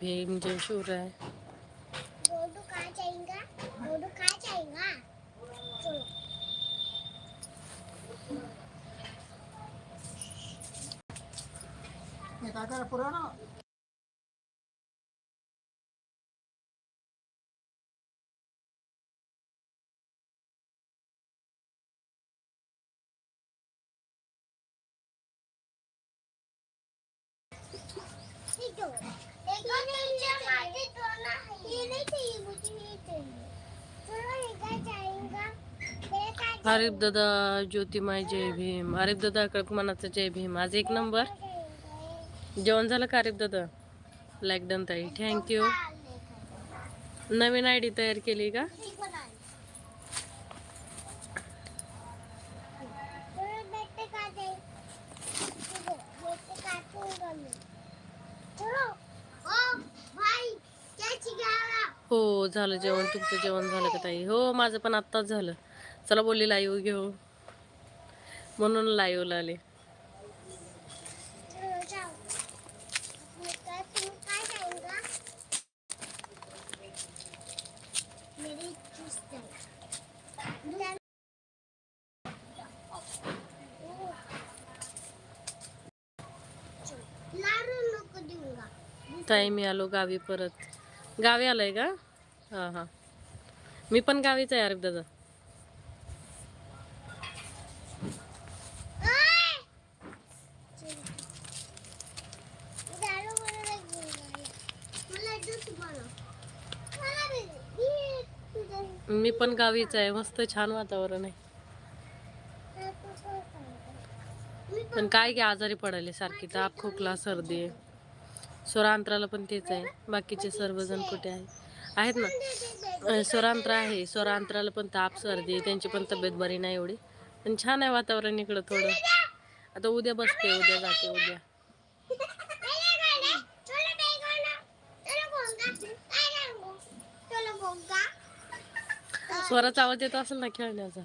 भीम जय शिवराय गोडू आरिफ दादा ज्योतिमाय जय भीम. आरिफ दादा कळकमानाचा जय भीम. आज एक नंबर. जेवण झालं का आरिफ दादा? लाईक डन ताई. थँक्यू नवीन आय डी तयार केली का बेटे का दे बेटे काटूंगा मैं चलो ओ भाई क्या चिगारा हो झालं जेवण. तुमचं जेवण झालं का ताई? हो माझं पण आत्ताच झालं. चला बोलली लाईव्ह घेऊ. म्हणून लाईव्हला आले ताई मी आलो गावी परत. गावी आलंय का? हां हां. मी पण गावीच आहे आरिफ दादा. मी पण गावीच आहे मस्त छान वातावरण आहे. पण काय की आजारी पडायला सारखी ताप खोकला सर्दी आहे. स्वरांतराला पण तेच आहे बाकीचे सर्वजण कुठे आहे आहेत ना. स्वरांतर स्वरांत्र आहे. स्वरांतराला पण ताप सर्दी त्यांची पण तब्येत बरी नाही एवढी. पण छान आहे वातावरण इकडं थोडं. आता उद्या बसते उद्या जाते उद्या. स्वराचा आवाज येत असेल ना खेळण्याचा?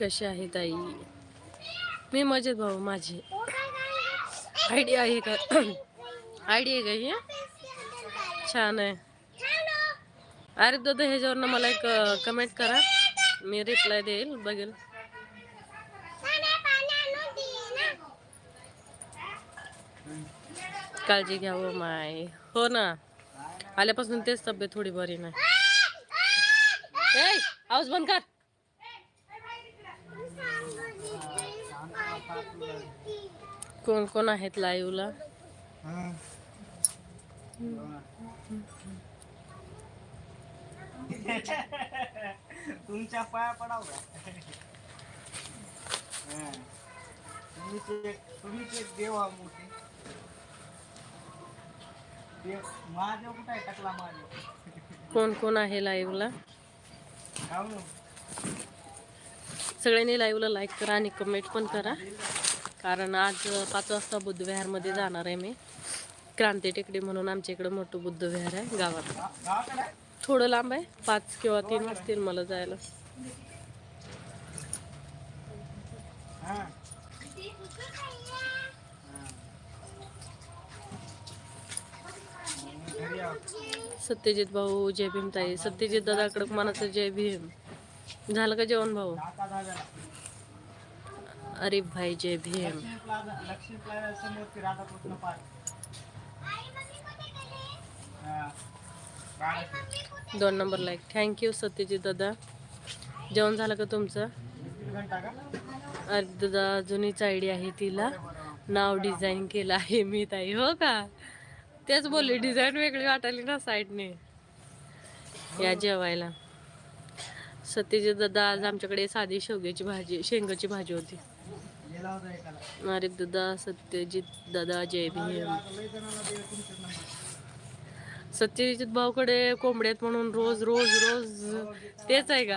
कशी आहे ताई? मी मजेत भाऊ माझी. आयडिया आहे का? आयडिया का ही? छान आहे. अरे दादा ह्याच्यावरनं मला एक कमेंट करा. मी रिप्लाय देईल बघेल. काळजी घ्यावं माय. हो ना. आल्यापासून तेच तब्येत थोडी बरी नाही. ए, आवाज़ बंद कर. कोण कोण आहेत लाईव्हला तुमच्या पाया पडाव हा. तुम्हीच एक देव हा मोठे. देव महादेव कुठे आहे टकला महादेव? कोण कोण आहे लाईव्हला. सगळ्यांनी लाईव्हला लाईक करा आणि कमेंट पण करा. कारण आज पाच वाजता बुद्धविहारमध्ये जाणार आहे मी. क्रांती टेकडी म्हणून आमच्या इकडं मोठं बुद्धविहार आहे गावात. थोडं लांब आहे पाच किंवा तीन वाजतील मला जायला. सत्यजित भाऊ जय भीम ताई सत्यजित दादाकडं मनाचं जय भीम. झालं का जेवण भाऊ? अरे भाई जय भीम. दोन नंबर लाईक थँक्यू सत्यजित दादा. जेवण झालं का तुमचं? अरे दादा जुनीच आयडी आहे तिला. नाव डिझाईन केलं आहे मी ताई हो का? तेच बोलले डिझाईन वेगळी वाटायली ना साईडने. या जेवायला. सत्यजित दादा आज आमच्याकडे साधी शेवग्याची भाजी शेंगाची भाजी होती. गेला दादा सत्यजित दादा जय भीम. लय सत्यजित भाऊकडे कोंबड्यात म्हणून रोज रोज रोज. तेच आहे का?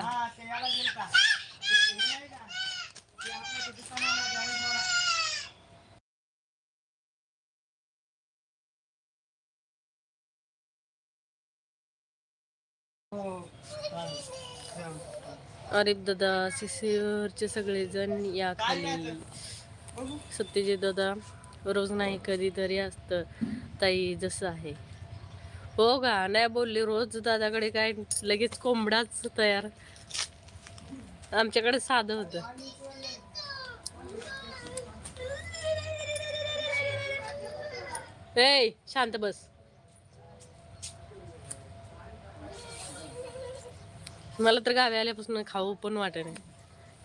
हो, हा अरिफ दादा सिसिवरचे सगळेजण या खाली. सत्यजित दादा रोज नाही कधीतरी असतं. ताई जसं आहे. हो का? नाही बोलले रोज दादाकडे काय लगेच कोंबडाच तयार. आमच्याकडे साधं होतं. ए शांत बस. मला तर गावी आल्यापासून खाऊ पण वाटत नाही.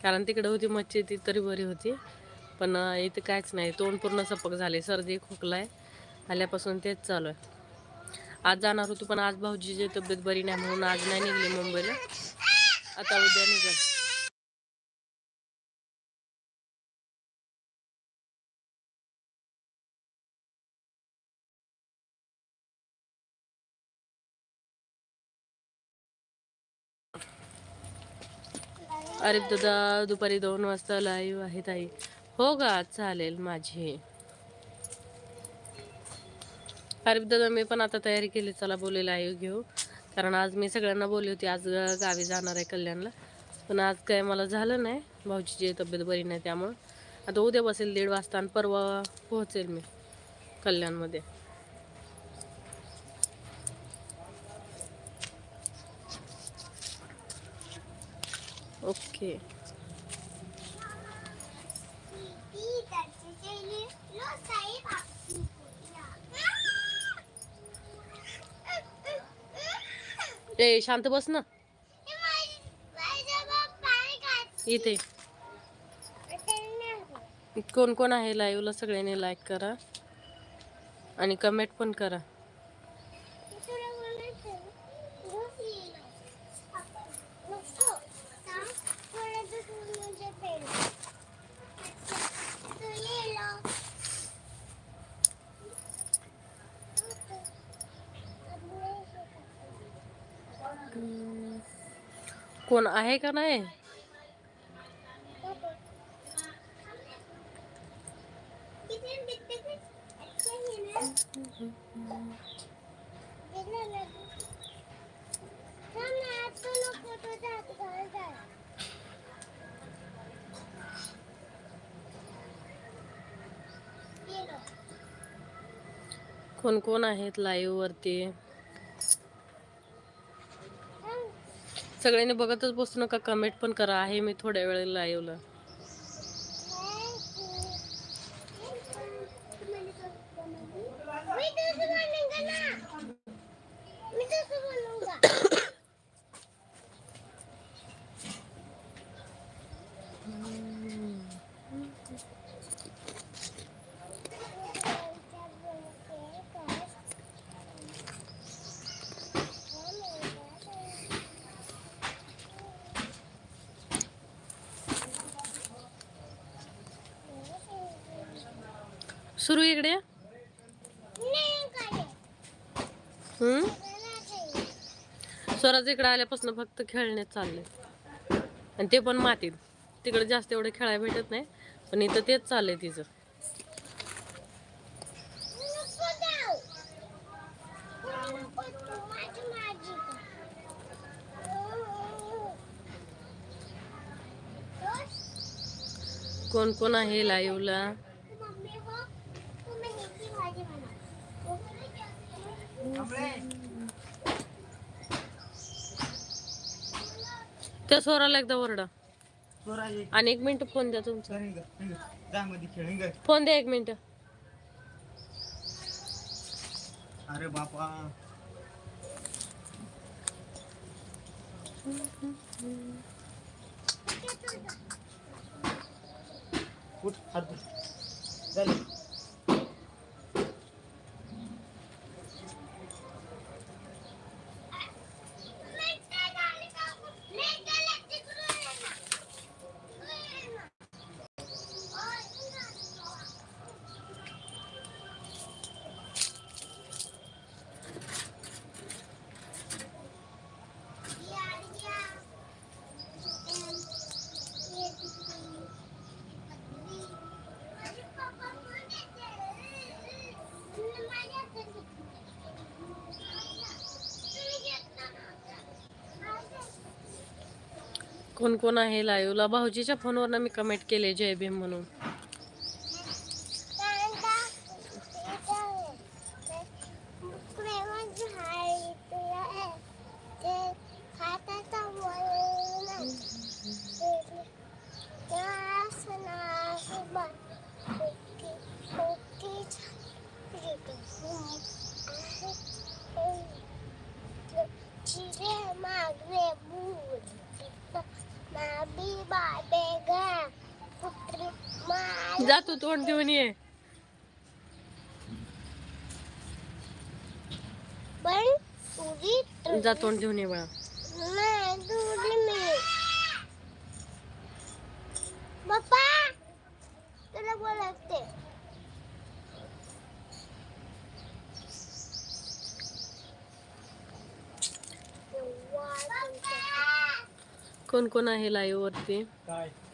कारण तिकडे होती मच्छी ती तरी बरी होती. पण इथं काहीच नाही. तोंड पूर्ण सपक झाले. सर्दी खोकला आहे आल्यापासून तेच चालू आहे. आज जाणार होतो पण आज भाऊजीची तब्येत बरी नाही म्हणून आज नाही निघली मुंबईला. आता उद्या निघाल. अरे दादा दुपारी दोन वाजता लाईव्ह आहे ताई. हो का चालेल माझी. अरे दादा मी पण आता तयारी केली चला बोले लाईव्ह घेऊ. कारण आज मी सगळ्यांना बोलली होती आज गावी जाणार आहे कल्याणला. पण आज काय मला झालं नाही भाऊजीची तब्येत बरी नाही त्यामुळं. आता उद्या बसेल दीड वाजता आणि परवा पोहोचेल मी कल्याणमध्ये. ओके. ए शांत बस ना. इथे. कोण कोण आहे लाईव्हला सगळ्यांनी लाईक करा. आणि कमेंट पण करा तुला बोलायचं दूध लिहिलं. आपण नको. थांब. थोडं दूध म्हणजे पेरू. तू लिहिलं. कोण आहे का नाही किती बिट्टे किती? अच्छा हे ना. दिलं ना. थांब ना, आता नको तो कोण आहे का नाही? कोण कोण आहेत लाईव्ह वरती? सगळ्यांनी बघतच बसू नका कमेंट पण करा. आहे मी थोड्या वेळेला लाईव्हला मी तुझं बोलूंगा ना मी तुझं बोलूंगा सुरू इकडे? स्वराज इकडे आल्यापासून फक्त खेळण्यात चालले. आणि ते पण मातीत. तिकडे जास्त एवढे खेळायला भेटत नाही पण इथं तेच चाललंय तिचं. कोण कोण आहे लाईव्हला मम्मी हो तू मेथीची भाजी बनव त्या स्वराला एकदा ओरडा. आणि एक मिनिट फोन द्या तुमचा. फोन द्या एक मिनिट. अरे बापा. उठ हात. झालं कोण कोण आहे लाईव्हला? भाऊजीच्या फोनवर मी कमेंट केले जय भीम म्हणून. जा तू तोंड देऊन ये. पण तुझी जा तोंड देऊन ये बाळा. नाही तुझी मी. बाप्पा तुला बोलवते कोण कोण आहे लाईव्ह वरती? काय? हो इकडे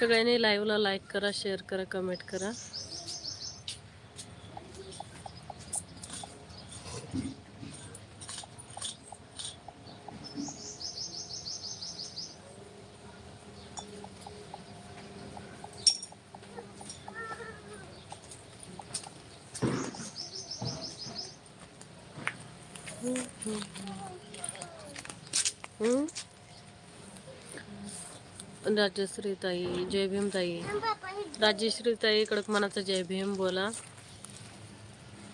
सगळ्यांनी लाईव्हला लाईक करा शेअर करा कमेंट करा हम्म? राजश्री ताई जय भीम ताई राजश्री ताई कडक मनाचा जय भीम बोला.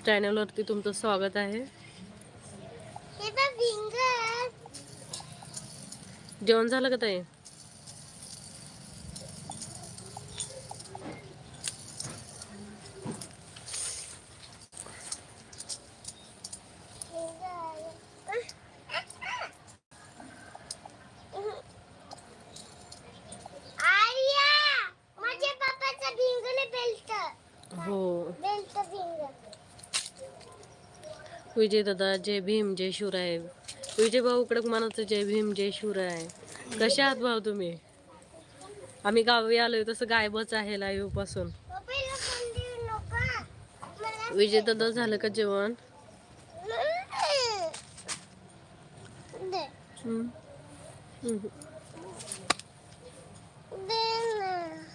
चॅनलवरती तुमचं स्वागत आहे. जेवण झालं का ताई? विजय दादा जय भीम जय शिवराय. विजय भाऊ कडक मनाचं जय भीम जय शिवराय. कसे आहात भाऊ तुम्ही? आम्ही गावी आलोय तसं गायबच आहे लाईव्हपासून. विजय दादा झालं का जेवण?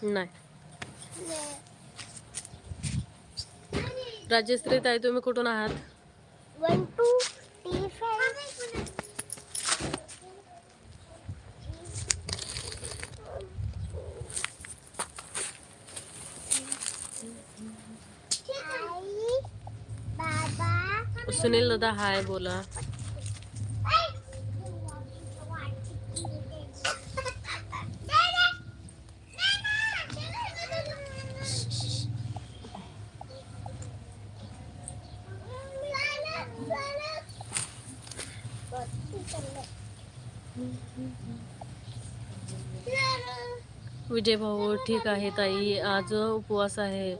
नाही. राजश्री ताई तुम्ही कुठून आहात? One two three five Sunil दादा हाय बोला. विजय भाऊ ठीक आहे ताई. आज उपवास आहे.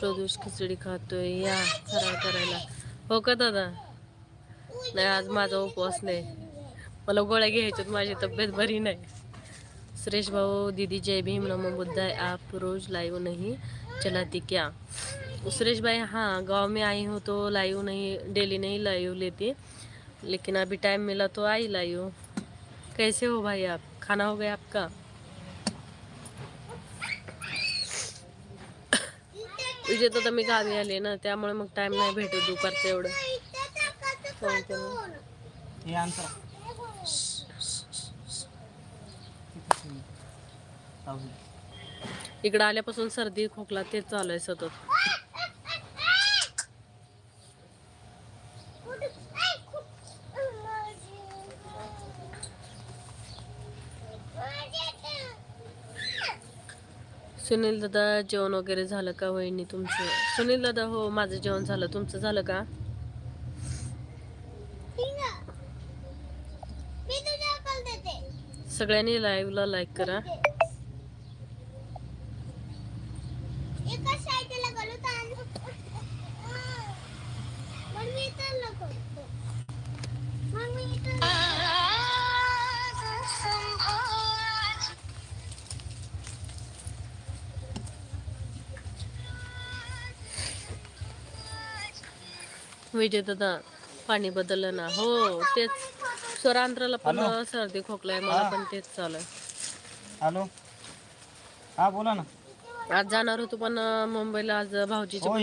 प्रदोष खिचडी खातोय. या फराळ करायला. हो का दादा? नाही आज माझा उपवास नाही. मला गोळ्या घ्यायच्यात. माझी तब्येत बरी नाही. सुरेश भाऊ दीदी जय भीम नमो बुद्धाय आप रोज लाइव नाही. चलाती क्या सुरेश भाई हाँ गांव में आई हूँ तो लाइव नहीं डेली नहीं लाइव लेती. लेकिन अभी टाइम मिला तो आई लाइव कैसे हो भाई आप? खाना हो गया आपका? विजय तर मी गावी आले ना त्यामुळे मग टाइम नाही भेटत दुपारचं एवढं. हे इकडं आल्यापासून सर्दी खोकला तेच चालू आहे सतत. सुनील दादा जेवण वगैरे झालं का वहिनी तुमचं? सुनील दादा हो माझं जेवण झालं. तुमचं झालं का? सगळ्यांनी लाईव्हला लाईक करा. विजय दादा पाणी बदललं ना. हो तेच. स्वरांत्राला पण? सर्दी खोकला आहे मला. पण तेच चालू आहे हॅलो. हा बोला ना. आज जाणार होतो पण मुंबईला आज भाऊजीची हो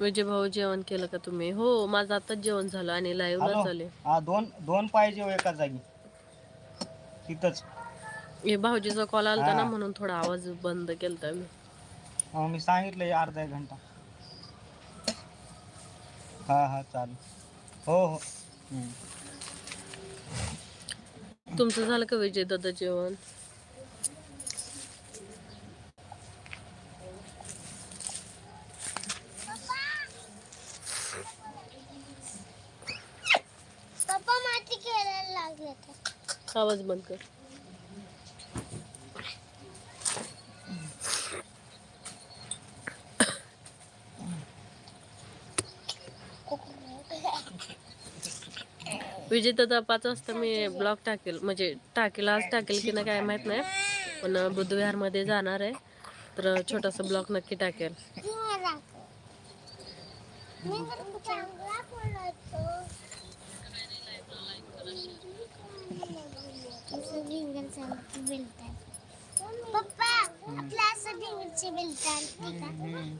विजय भाऊ जेवण केलं का तुम्ही? हो माझं आताच जेवण झालं आणि लाईव्हला हॅलो. चाले हा दोन दोन पाहिजे एका जागी. तिथंच. हे भाऊजीचा कॉल आलता ना. म्हणून थोडा आवाज बंद केलता मी. हो मी सांगितलंय अर्धा एक घंटा. हा हा चालेल. हो हो. हम्म. तुमचं झालं का विजय दादा जेवण पप्पा माती खेळायला लागले तर आवाज बंद कर. विजय दादा पाच वाजता मी ब्लॉग टाकेल म्हणजे टाकेल आज टाकेल की नाही काय माहीत नाही पण बुद्धविहारमध्ये जाणार आहे तर छोटासा ब्लॉग नक्की टाकेल मी तर चांगला बोलतो असं ढिंगलचं बोलतात. पप्पा आपलं असं ढिंगलचे बोलतात. ठीक आहे